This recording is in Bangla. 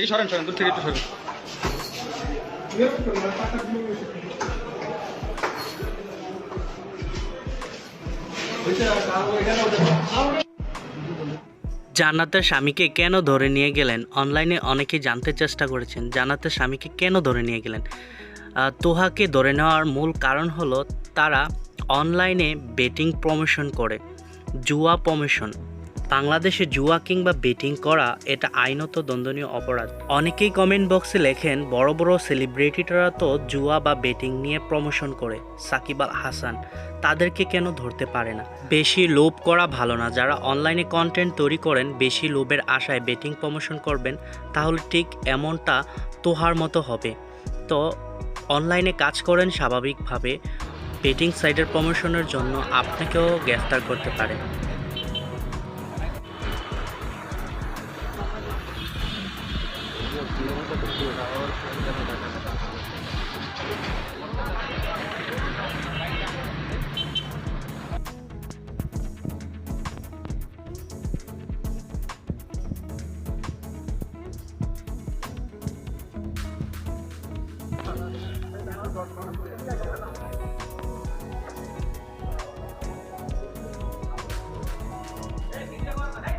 এই সরেন সরেন, দূর থেকে একটু সরেন। জান্নাতের স্বামীকে কেন ধরে নিয়ে গেলেন? অনলাইনে অনেকেই জানতে চেষ্টা করেছেন, জান্নাতের স্বামীকে কেন ধরে নিয়ে গেলেন? তোহাকে ধরে নেওয়ার মূল কারণ হলো তারা অনলাইনে বেটিং প্রমোশন করে, জুয়া প্রমোশন। বাংলাদেশে জুয়া কিংবা বেটিং করা এটা আইনত দণ্ডনীয় অপরাধ। অনেকেই কমেন্ট বক্সে লেখেন, বড় বড় সেলিব্রিটিরা তো জুয়া বা বেটিং নিয়ে প্রমোশন করে। সাকিব আল হাসান, তাদেরকে কেন ধরতে পারে না? বেশি লোভ করা ভালো না। যারা অনলাইনে কন্টেন্ট তৈরি করেন, বেশি লোভের আশায় বেটিং প্রমোশন করবেন, তাহলে ঠিক এমনটা তোহার মতো হবে। তো অনলাইনে কাজ করেন স্বাভাবিকভাবে। বেটিং সাইটের প্রমোশনের জন্য আপনাকেও গ্রেফতার করতে পারে